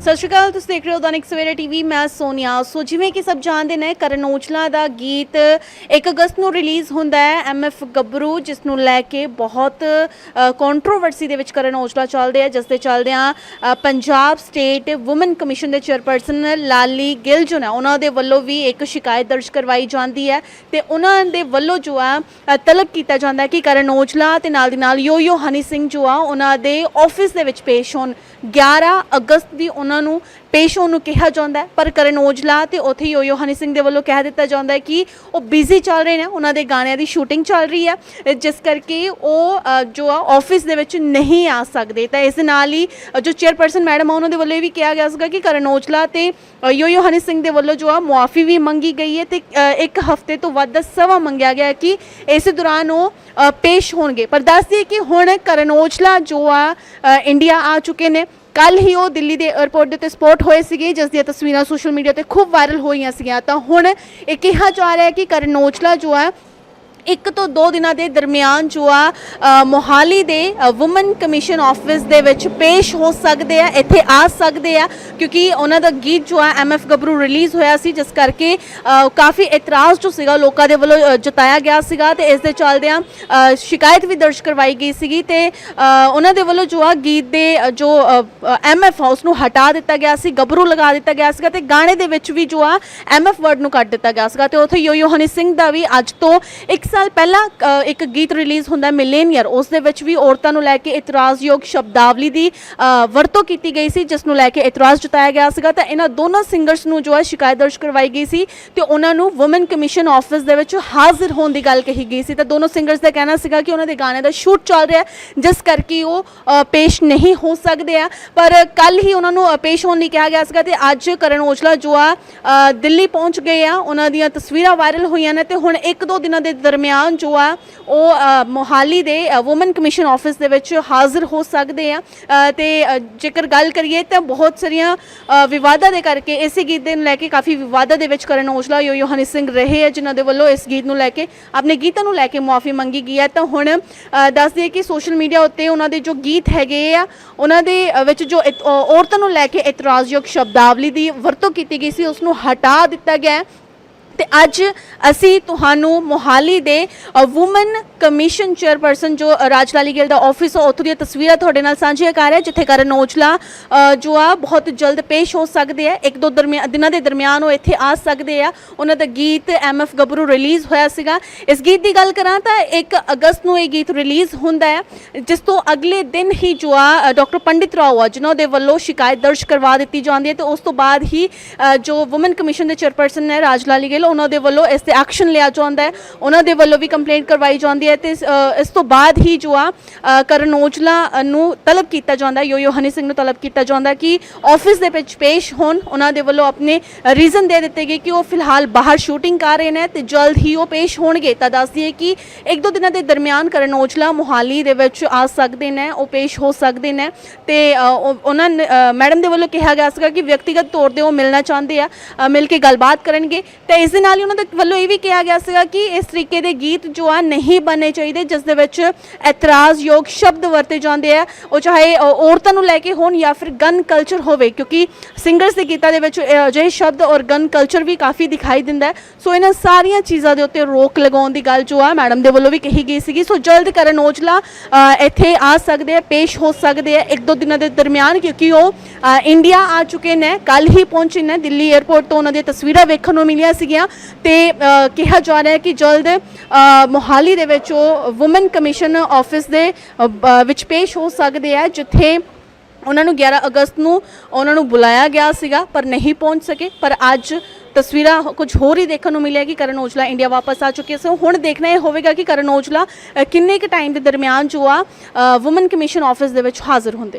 ਸਤਿ ਸ਼੍ਰੀ ਅਕਾਲ, ਤੁਸੀਂ ਦੇਖ ਰਹੇ ਹੋ ਦੈਨਿਕ ਸਵੇਰਾ ਟੀਵੀ, ਮੈਂ ਸੋਨੀਆ। ਸੋ ਜਿਵੇਂ ਕਿ ਸਭ ਜਾਣਦੇ ਨੇ, ਕਰਨ ਔਜਲਾ ਦਾ ਗੀਤ 1 ਅਗਸਤ ਨੂੰ ਰਿਲੀਜ਼ ਹੁੰਦਾ ਹੈ ਐਮਐਫ ਗੱਭਰੂ, ਜਿਸ ਨੂੰ ਲੈ ਕੇ ਬਹੁਤ ਕੰਟਰੋਵਰਸੀ ਦੇ ਵਿੱਚ ਕਰਨ ਔਜਲਾ ਚੱਲਦੇ ਆ, ਜਿਸ ਦੇ ਚੱਲਦਿਆਂ ਪੰਜਾਬ ਸਟੇਟ ਔਮਨ ਕਮਿਸ਼ਨ ਦੇ ਚੇਅਰਪਰਸਨ ਲਾਲੀ ਗਿੱਲ ਜੋ ਨੇ, ਉਹਨਾਂ ਦੇ ਵੱਲੋਂ ਵੀ ਇੱਕ ਸ਼ਿਕਾਇਤ ਦਰਜ ਕਰਵਾਈ ਜਾਂਦੀ ਹੈ ਤੇ ਉਹਨਾਂ ਦੇ ਵੱਲੋਂ ਜੋ ਆ ਤਲਬ ਕੀਤਾ ਜਾਂਦਾ ਹੈ ਕਿ ਕਰਨ ਔਜਲਾ ਤੇ ਨਾਲ ਦੀ ਨਾਲ ਯੋਯੋ ਹਨੀ ਸਿੰਘ ਜੋ ਆ, ਉਹਨਾਂ ਦੇ ਆਫਿਸ ਦੇ ਵਿੱਚ ਪੇਸ਼ ਹੋਣ। 11 ਅਗਸਤ ਦੀ ਉਹਨਾਂ ਨੂੰ ਪੇਸ਼ ਹੋਣ ਨੂੰ ਕਿਹਾ ਜਾਂਦਾ ਪਰ ਕਰਨ ਔਜਲਾ ਤੇ ਉੱਥੇ ਹੀ ਯੋਯੋ ਹਨੀ ਸਿੰਘ ਦੇ ਵੱਲੋਂ ਕਹਿ ਦਿੱਤਾ ਜਾਂਦਾ ਹੈ ਕਿ ਉਹ ਬਿਜ਼ੀ ਚੱਲ ਰਹੇ ਨੇ ਉਹਨਾਂ ਦੇ ਗਾਣਿਆਂ ਦੀ ਸ਼ੂਟਿੰਗ ਚੱਲ ਰਹੀ ਹੈ। ਜਿਸ ਕਰਕੇ ਉਹ ਅ, ਜੋ ਆ ਆਫਿਸ ਦੇ ਵਿੱਚ ਨਹੀਂ ਆ ਸਕਦੇ। ਤਾਂ ਇਸ ਨਾਲ ਹੀ ਅ, ਜੋ ਚੇਅਰਪਰਸਨ ਮੈਡਮ ਆ ਉਹਨਾਂ ਦੇ ਵੱਲੋਂ ਇਹ ਵੀ ਕਿਹਾ ਗਿਆ ਸੀਗਾ ਕਿ ਕਰਨ ਔਜਲਾ ਤੇ ਅ, ਯੋਯੋ ਹਨੀ ਸਿੰਘ ਦੇ ਵੱਲੋਂ ਜੋ ਆ ਮੁਆਫੀ ਵੀ ਮੰਗੀ ਗਈ ਹੈ ਤੇ ਅ, ਇੱਕ ਹਫ਼ਤੇ ਤੋਂ ਵੱਧ ਦਾ ਸਮਾਂ ਮੰਗਿਆ ਗਿਆ ਹੈ ਕਿ ਇਸ ਦੌਰਾਨ ਉਹ ਅ, ਪੇਸ਼ ਹੋਣਗੇ। ਪਰ ਦੱਸ ਦਈਏ ਕਿ ਹੁਣ ਕਰਨ ਔਜਲਾ ਜੋ ਆ ਅ, ਇੰਡੀਆ ਆ ਚੁੱਕੇ ਨੇ। ਕੱਲ ਹੀ ਉਹ ਦਿੱਲੀ ਦੇ 에ਅਰਪੋਰਟ ਦੇ ਉੱਤੇ ਸਪੋਰਟ ਹੋਏ ਸੀਗੇ, ਜਿਸ ਦੀਆਂ ਤਸਵੀਰਾਂ ਸੋਸ਼ਲ ਮੀਡੀਆ ਤੇ ਖੂਬ ਵਾਇਰਲ ਹੋਈਆਂ ਸੀਗੀਆਂ। ਤਾਂ ਹੁਣ ਇਹ ਕਿਹਾ ਜਾ ਰਿਹਾ ਹੈ ਕਿ ਕਰਨ ਔਜਲਾ ਜੋ ਹੈ ਇੱਕ ਤੋਂ ਦੋ ਦਿਨਾਂ ਦੇ ਦਰਮਿਆਨ ਜੋ ਆ ਮੋਹਾਲੀ ਦੇ ਔਮਨ ਕਮਿਸ਼ਨ ਆਫਿਸ ਦੇ ਵਿੱਚ ਪੇਸ਼ ਹੋ ਸਕਦੇ ਆ ਇੱਥੇ ਆ ਸਕਦੇ ਆ ਕਿਉਂਕਿ ਉਹਨਾਂ ਦਾ ਗੀਤ ਜੋ ਆ ਐਮਐਫ ਗੱਭਰੂ ਰਿਲੀਜ਼ ਹੋਇਆ ਸੀ ਜਿਸ ਕਰਕੇ ਕਾਫੀ ਇਤਰਾਜ਼ ਜੋ ਸੀਗਾ ਲੋਕਾਂ ਦੇ ਵੱਲੋਂ ਜਤਾਇਆ ਗਿਆ ਸੀਗਾ ਤੇ ਇਸ ਦੇ ਚੱਲਦਿਆਂ ਸ਼ਿਕਾਇਤ ਵੀ ਦਰਜ ਕਰਵਾਈ ਗਈ ਸੀਗੀ ਤੇ ਉਹਨਾਂ ਦੇ ਵੱਲੋਂ ਜੋ ਆ ਗੀਤ ਦੇ ਅ, ਜੋ ਐਮਐਫ ਹਾਊਸ ਨੂੰ ਹਟਾ ਦਿੱਤਾ ਗਿਆ ਸੀ ਗੱਭਰੂ ਲਗਾ ਦਿੱਤਾ ਗਿਆ ਸੀਗਾ ਤੇ ਗਾਣੇ ਦੇ ਵਿੱਚ ਵੀ ਜੋ ਆ ਐਮਐਫ ਵਰਡ ਨੂੰ ਕੱਟ ਦਿੱਤਾ ਗਿਆ ਸੀਗਾ ਤੇ ਉੱਥੇ ਯੋਯੋ ਹਨੀ ਸਿੰਘ ਦਾ ਵੀ ਅੱਜ ਤੋਂ ਇੱਕ ਸਾਲ ਪਹਿਲਾਂ ਅ, ਇੱਕ ਗੀਤ ਰਿਲੀਜ਼ ਹੁੰਦਾ ਮਿਲੇਨੀਅਰ ਉਸ ਦੇ ਵਿੱਚ ਵੀ ਔਰਤਾਂ ਨੂੰ ਲੈ ਕੇ ਇਤਰਾਜ਼ਯੋਗ ਸ਼ਬਦਾਵਲੀ ਦੀ ਅ, ਵਰਤੋਂ ਕੀਤੀ ਗਈ ਸੀ ਜਿਸ ਨੂੰ ਲੈ ਕੇ ਇਤਰਾਜ਼ ਜਤਾਇਆ ਗਿਆ ਸੀਗਾ। ਤਾਂ ਇਹਨਾਂ ਦੋਨੋਂ ਸਿੰਗਰਸ ਨੂੰ ਜੋ ਹੈ ਸ਼ਿਕਾਇਤ ਦਰਜ ਕਰਵਾਈ ਗਈ ਸੀ ਤੇ ਉਹਨਾਂ ਨੂੰ ਔਮਨ ਕਮਿਸ਼ਨ ਆਫਿਸ ਦੇ ਵਿੱਚ ਹਾਜ਼ਰ ਹੋਣ ਦੀ ਗੱਲ ਕਹੀ ਗਈ ਸੀ। ਤਾਂ ਦੋਨੋਂ ਸਿੰਗਰਸ ਦਾ ਕਹਿਣਾ ਸੀਗਾ ਕਿ ਉਹਨਾਂ ਦੇ ਗਾਣੇ ਦਾ ਸ਼ੂਟ ਚੱਲ ਰਿਹਾ ਹੈ, ਜਿਸ ਕਰਕੇ ਉਹ ਅ, ਪੇਸ਼ ਨਹੀਂ ਹੋ ਸਕਦੇ ਆ। ਪਰ ਕੱਲ ਹੀ ਉਹਨਾਂ ਨੂੰ ਅ, ਪੇਸ਼ ਹੋਣ ਲਈ ਕਿਹਾ ਗਿਆ ਸੀਗਾ ਤੇ ਅੱਜ ਕਰਨ ਔਜਲਾ ਜੋ ਆ ਅ, ਦਿੱਲੀ ਪਹੁੰਚ ਗਏ ਆ। ਉਹਨਾਂ ਦੀਆਂ ਤਸਵੀਰਾਂ ਵਾਇਰਲ ਹੋਈਆਂ ਨੇ ਤੇ ਹੁਣ ਇੱਕ ਦੋ ਦਿਨਾਂ ਦੇ ਦਰਮਿਆਨ ਦਰਮਿਆਨ ਜੋ ਆ ਉਹ ਮੋਹਾਲੀ ਦੇ ਔਮਨ ਕਮਿਸ਼ਨ ਆਫਿਸ ਦੇ ਵਿੱਚ ਹਾਜ਼ਰ ਹੋ ਸਕਦੇ ਆ। ਅ, ਤੇ ਜੇਕਰ ਗੱਲ ਕਰੀਏ ਤਾਂ ਬਹੁਤ ਸਾਰੀਆਂ ਵਿਵਾਦਾਂ ਦੇ ਕਰਕੇ ਇਸੇ ਗੀਤ ਦੇ ਨੂੰ ਲੈ ਕੇ ਕਾਫੀ ਵਿਵਾਦਾਂ ਦੇ ਵਿੱਚ ਕਰਨ ਔਜਲਾ ਯੋਯੋ ਹਨੀ ਸਿੰਘ ਰਹੇ ਆ ਜਿਨ੍ਹਾਂ ਦੇ ਵੱਲੋਂ ਇਸ ਗੀਤ ਨੂੰ ਲੈ ਕੇ ਆਪਣੇ ਗੀਤਾਂ ਨੂੰ ਲੈ ਕੇ ਮੁਆਫੀ ਮੰਗੀ ਗਈ ਹੈ। ਤਾਂ ਹੁਣ ਅ, ਦੱਸ ਦਈਏ ਕਿ ਸੋਸ਼ਲ ਮੀਡੀਆ ਉੱਤੇ ਉਹਨਾਂ ਦੇ ਜੋ ਗੀਤ ਹੈਗੇ ਆ ਉਹਨਾਂ ਦੇ ਵਿੱਚ ਜੋ ਔਰਤਾਂ ਨੂੰ ਲੈ ਕੇ ਇਤਰਾਜ਼ਯੋਗ ਸ਼ਬਦਾਵਲੀ ਦੀ ਵਰਤੋਂ ਕੀਤੀ ਗਈ ਸੀ ਉਸ ਨੂੰ ਹਟਾ ਦਿੱਤਾ ਗਿਆ ਹੈ। ਤੇ ਅੱਜ ਅਸੀਂ ਤੁਹਾਨੂੰ ਮੋਹਾਲੀ ਦੇ ਔਮਨ ਕਮਿਸ਼ਨ ਚੇਅਰਪਰਸਨ ਜੋ ਰਾਜ ਲਾਲੀ ਗਿੱਲ ਦਾ ਆਫਿਸ ਹੈ ਉੱਥੋਂ ਦੀਆਂ ਤਸਵੀਰਾਂ ਤੁਹਾਡੇ ਨਾਲ ਸਾਂਝੀਆਂ ਕਰ ਰਿਹਾ, ਜਿੱਥੇ ਕਰਨ ਔਜਲਾ ਜੋ ਆ, ਬਹੁਤ ਜਲਦ ਪੇਸ਼ ਹੋ ਸਕਦੇ ਆ। ਇੱਕ ਦੋ ਦਰਮਿਆਨ ਦਿਨਾਂ ਦੇ ਦਰਮਿਆਨ ਉਹ ਇੱਥੇ ਆ ਸਕਦੇ ਆ। ਉਹਨਾਂ ਦਾ ਗੀਤ ਐਮਐਫ ਗੱਭਰੂ ਰਿਲੀਜ਼ ਹੋਇਆ ਸੀਗਾ। ਇਸ ਗੀਤ ਦੀ ਗੱਲ ਕਰਾਂ ਤਾਂ 1 ਅਗਸਤ ਨੂੰ ਇਹ ਗੀਤ ਰਿਲੀਜ਼ ਹੁੰਦਾ ਹੈ ਜਿਸ ਤੋਂ ਅਗਲੇ ਦਿਨ ਹੀ ਜੋ ਆ ਡਾਕਟਰ ਪੰਡਿਤ ਰਾਓ ਆ, ਜਿਨ੍ਹਾਂ ਦੇ ਵੱਲੋਂ ਸ਼ਿਕਾਇਤ ਦਰਜ ਕਰਵਾ ਦਿੱਤੀ ਜਾਂਦੀ ਹੈ ਤੇ ਉਸ ਤੋਂ ਬਾਅਦ ਹੀ ਜੋ ਔਮਨ ਕਮਿਸ਼ਨ ਦੇ ਚੇਅਰਪਰਸਨ ਨੇ ਰਾਜ ਲਾਲੀ ਗਿੱਲ ਉਹਨਾਂ ਦੇ ਵੱਲੋਂ ਇਸ ਤੇ ਐਕਸ਼ਨ ਲਿਆ ਜਾਂਦਾ ਹੈ। ਉਹਨਾਂ ਦੇ ਵੱਲੋਂ ਵੀ ਕੰਪਲੇਂਟ ਕਰਵਾਈ ਜਾਂਦੀ ਹੈ ਤੇ ਇਸ, ਅ, ਇਸ ਤੋਂ ਬਾਅਦ ਹੀ ਜੋ ਆ ਅ, ਕਰਨ ਔਜਲਾ ਨੂੰ ਤਲਬ ਕੀਤਾ ਜਾਂਦਾ ਹੈ ਯੋਯੋ ਹਨੀ ਸਿੰਘ ਨੂੰ ਤਲਬ ਕੀਤਾ ਜਾਂਦਾ ਹੈ ਕਿ ਆਫਿਸ ਦੇ ਵਿੱਚ ਪੇਸ਼ ਹੋਣ। ਉਹਨਾਂ ਦੇ ਵੱਲੋਂ ਆਪਣੇ ਰੀਜ਼ਨ ਦੇ ਦਿੱਤੇ ਗਏ ਕਿ ਉਹ ਫਿਲਹਾਲ ਬਾਹਰ ਸ਼ੂਟਿੰਗ ਕਰ ਰਹੇ ਨੇ ਤੇ ਜਲਦ ਹੀ ਉਹ ਪੇਸ਼ ਹੋਣਗੇ। ਤਾਂ ਦੱਸ ਦਈਏ ਕਿ ਇੱਕ ਦੋ ਦਿਨਾਂ ਦੇ ਦਰਮਿਆਨ ਕਰਨ ਔਜਲਾ ਮੋਹਾਲੀ ਦੇ ਵਿੱਚ ਆ ਸਕਦੇ ਨੇ ਉਹ ਪੇਸ਼ ਹੋ ਸਕਦੇ ਨੇ ਤੇ ਅ, ਉਹ- ਉਹਨਾਂ ਨੇ, ਅ, ਮੈਡਮ ਦੇ ਵੱਲੋਂ ਕਿਹਾ ਗਿਆ ਸੀਗਾ ਕਿ ਵਿਅਕਤੀਗਤ ਤੌਰ ਤੇ ਉਹ ਮਿਲਣਾ ਚਾਹੁੰਦੇ ਆ ਅ, ਮਿਲ ਕੇ ਗੱਲਬਾਤ ਕਰਨਗੇ। ਤੇ ਇਸ ਦੇ ਨਾਲ ਹੀ ਉਹਨਾਂ ਦੇ ਵੱਲੋਂ ਇਹ ਵੀ ਕਿਹਾ ਗਿਆ ਸੀਗਾ ਕਿ ਇਸ ਤਰੀਕੇ ਦੇ ਗੀਤ ਜੋ ਆ ਨਹੀਂ ਬਣਨੇ ਚਾਹੀਦੇ, ਜਿਸ ਦੇ ਵਿੱਚ ਇਤਰਾਜ਼ਯੋਗ ਸ਼ਬਦ ਵਰਤੇ ਜਾਂਦੇ ਆ। ਉਹ ਚਾਹੇ ਔਰਤਾਂ ਨੂੰ ਲੈ ਕੇ ਹੋਣ ਜਾਂ ਫਿਰ ਗਨ ਕਲਚਰ ਹੋਵੇ, ਕਿਉਂਕਿ ਸਿੰਗਰਸ ਦੇ ਗੀਤਾਂ ਦੇ ਵਿੱਚ ਅਜਿਹੇ ਸ਼ਬਦ ਔਰ ਗਨ ਕਲਚਰ ਵੀ ਕਾਫੀ ਦਿਖਾਈ ਦਿੰਦਾ ਸੋ ਇਹਨਾਂ ਸਾਰੀਆਂ ਚੀਜ਼ਾਂ ਦੇ ਉੱਤੇ ਰੋਕ ਲਗਾਉਣ ਦੀ ਗੱਲ ਜੋ ਆ ਮੈਡਮ ਦੇ ਵੱਲੋਂ ਵੀ ਕਹੀ ਗਈ ਸੀਗੀ। ਸੋ ਜਲਦ ਕਰਨ ਔਜਲਾ ਇੱਥੇ ਆ ਸਕਦੇ ਆ, ਪੇਸ਼ ਹੋ ਸਕਦੇ ਆ ਇੱਕ ਦੋ ਦਿਨਾਂ ਦੇ ਦਰਮਿਆਨ, ਕਿਉਂਕਿ ਉਹ ਇੰਡੀਆ ਆ ਚੁੱਕੇ ਨੇ ਕੱਲ ਹੀ ਪਹੁੰਚੇ ਨੇ, ਦਿੱਲੀ 에ਅਰਪੋਰਟ ਤੋਂ ਉਹਨਾਂ ਦੀਆਂ ਤਸਵੀਰਾਂ ਵੇਖਣ ਨੂੰ ਮਿਲੀਆਂ ਸੀਗੀਆਂ। ਤੇ ਕਿਹਾ ਜਾ ਰਿਹਾ ਹੈ ਕਿ ਜਲਦ ਮੋਹਾਲੀ ਦੇ ਵਿੱਚ ਉਹ ਔਮਨ ਕਮਿਸ਼ਨ ਆਫਿਸ ਦੇ ਵਿੱਚ ਪੇਸ਼ ਹੋ ਸਕਦੇ ਆ, ਜਿੱਥੇ ਉਹਨਾਂ ਨੂੰ 11 ਅਗਸਤ ਨੂੰ ਉਹਨਾਂ ਨੂੰ ਬੁਲਾਇਆ ਗਿਆ ਸੀਗਾ, ਪਰ ਨਹੀਂ ਪਹੁੰਚ ਸਕੇ। ਪਰ ਅੱਜ ਤਸਵੀਰਾਂ ਕੁਝ ਹੋਰ ਹੀ ਦੇਖਣ ਨੂੰ ਮਿਲਿਆ ਕਿ ਕਰਨ ਔਜਲਾ ਇੰਡੀਆ ਵਾਪਸ ਆ ਚੁੱਕੇ ਸੋ ਹੁਣ ਦੇਖਣਾ ਇਹ ਹੋਵੇਗਾ ਕਿ ਕਰਨ ਔਜਲਾ ਕਿੰਨੇ ਕੁ ਟਾਈਮ ਦੇ ਦਰਮਿਆਨ ਜੋ ਆ ਔਮਨ ਕਮਿਸ਼ਨ ਆਫਿਸ ਦੇ ਵਿੱਚ ਹਾਜ਼ਰ ਹੁੰਦੇ ਆ।